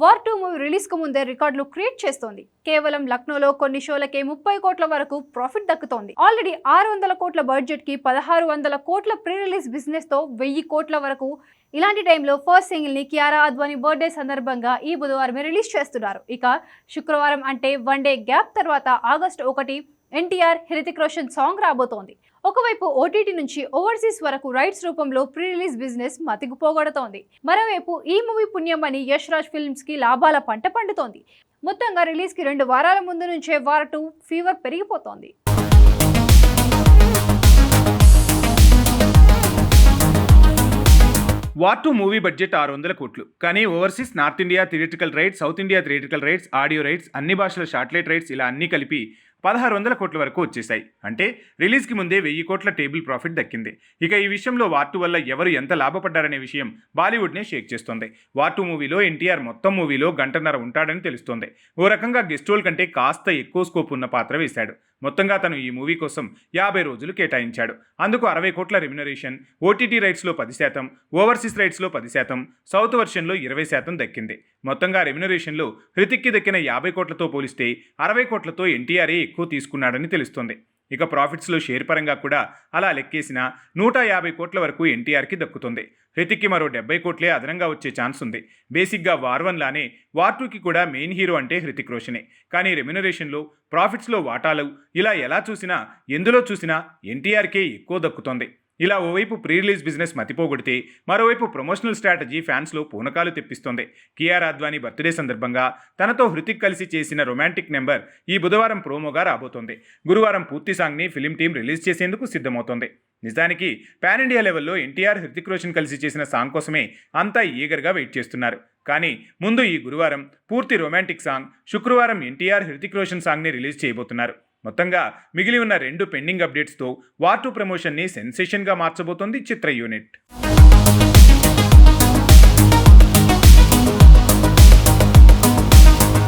War two movie రిలీజ్కు ముందే రికార్డులు create చేస్తోంది. కేవలం లక్నోలో కొన్ని షోలకే ముప్పై కోట్ల వరకు ప్రాఫిట్ దక్కుతోంది. ఆల్రెడీ ఆరు వందల కోట్ల బడ్జెట్కి పదహారు వందల కోట్ల ప్రీ రిలీజ్ బిజినెస్తో వెయ్యి కోట్ల వరకు ఇలాంటి టైంలో ఫస్ట్ సింగిల్ని కియారా అద్వానీ బర్త్డే సందర్భంగా ఈ బుధవారం రిలీజ్ చేస్తున్నారు. ఇక శుక్రవారం అంటే వన్ డే గ్యాప్ తర్వాత ఆగస్టు ఒకటి ఎన్టీఆర్ హృతిక్ రోషన్ సాంగ్ రాబోతోంది. ఒకవైపు ఓటీటీ నుంచి ఓవర్సీస్ వరకు రైట్స్ రూపంలో ప్రీ రిలీజ్ బిజినెస్ మతికిపోగొడుతోంది మరోవైపు ఈ మూవీ పుణ్యమని యష్ రాజ్ ఫిల్మ్స్కి లాభాల పంట పండుతోంది. మొత్తంగా రిలీజ్కి రెండు వారాల ముందు నుంచే వార టూ ఫీవర్ పెరిగిపోతోంది. వార్ టూ మూవీ బడ్జెట్ ఆరు వందల కోట్లు. కానీ overseas north India theatrical rights south India theatrical rights audio rights అన్ని భాషల షార్ట్లైట్ రైట్స్ ఇలా అన్ని కలిపి పదహారు వందల కోట్ల వరకు వచ్చేసాయి అంటే రిలీజ్కి ముందే వెయ్యి కోట్ల టేబుల్ ప్రాఫిట్ దక్కింది. ఇక ఈ విషయంలో వార్టు వల్ల ఎవరు ఎంత లాభపడ్డారనే విషయం బాలీవుడ్నే షేక్ చేస్తోంది. వార్టు మూవీలో ఎన్టీఆర్ మొత్తం మూవీలో గంటన్నర ఉంటాడని తెలుస్తోంది. ఓ రకంగా గెస్ట్ రోల్ కంటే కాస్త ఎక్కువ స్కోప్ ఉన్న పాత్ర వేశాడు. మొత్తంగా తను ఈ మూవీ కోసం యాభై రోజులు కేటాయించాడు. అందుకు అరవై కోట్ల రెమ్యునరేషన్ ఓటీటీ రైట్స్లో పది శాతం ఓవర్సీస్ రైట్స్లో పది శాతం సౌత్ వర్షన్లో ఇరవై శాతం దక్కింది. మొత్తంగా రెమ్యునరేషన్లో హృతిక్కి దక్కిన యాభై కోట్లతో పోలిస్తే అరవై కోట్లతో ఎన్టీఆర్ఏ ఎక్కువ తీసుకున్నాడని తెలుస్తోంది. ఇక ప్రాఫిట్స్లో షేర్ పరంగా కూడా అలా లెక్కేసిన నూట యాభై కోట్ల వరకు ఎన్టీఆర్కి దక్కుతుంది. హృతిక్కి మరో డెబ్బై కోట్లే అదనంగా వచ్చే ఛాన్స్ ఉంది. బేసిక్గా వార్ వన్ లానే వార్ టూకి కూడా మెయిన్ హీరో అంటే హృతిక్ రోషనే. కానీ రెమ్యునరేషన్లో ప్రాఫిట్స్లో వాటాలు ఇలా ఎలా చూసినా ఎందులో చూసినా ఎన్టీఆర్కే ఎక్కువ దక్కుతోంది. ఇలా ఓవైపు ప్రీ రిలీజ్ బిజినెస్ మతిపోగొడితే మరోవైపు ప్రమోషనల్ స్ట్రాటజీ ఫ్యాన్స్లో పూనకాలు తెప్పిస్తోంది. కియార్ అద్వానీ బర్త్డే సందర్భంగా తనతో హృతిక్ కలిసి చేసిన రొమాంటిక్ నెంబర్ ఈ బుధవారం ప్రోమోగా రాబోతోంది. గురువారం పూర్తి సాంగ్ని ఫిలిం టీం రిలీజ్ చేసేందుకు సిద్ధమవుతోంది. నిజానికి పాన్ ఇండియా లెవెల్లో ఎన్టీఆర్ హృతిక్ రోషన్ కలిసి చేసిన సాంగ్ కోసమే అంతా ఈగర్గా వెయిట్ చేస్తున్నారు. కానీ ముందు ఈ గురువారం పూర్తి రొమాంటిక్ సాంగ్ శుక్రవారం ఎన్టీఆర్ హృతిక్ రోషన్ సాంగ్ని రిలీజ్ చేయబోతున్నారు. మొత్తంగా మిగిలి ఉన్న రెండు పెండింగ్ అప్డేట్స్తో వార్ టు ప్రమోషన్ని సెన్సేషన్గా మార్చబోతోంది చిత్ర యూనిట్.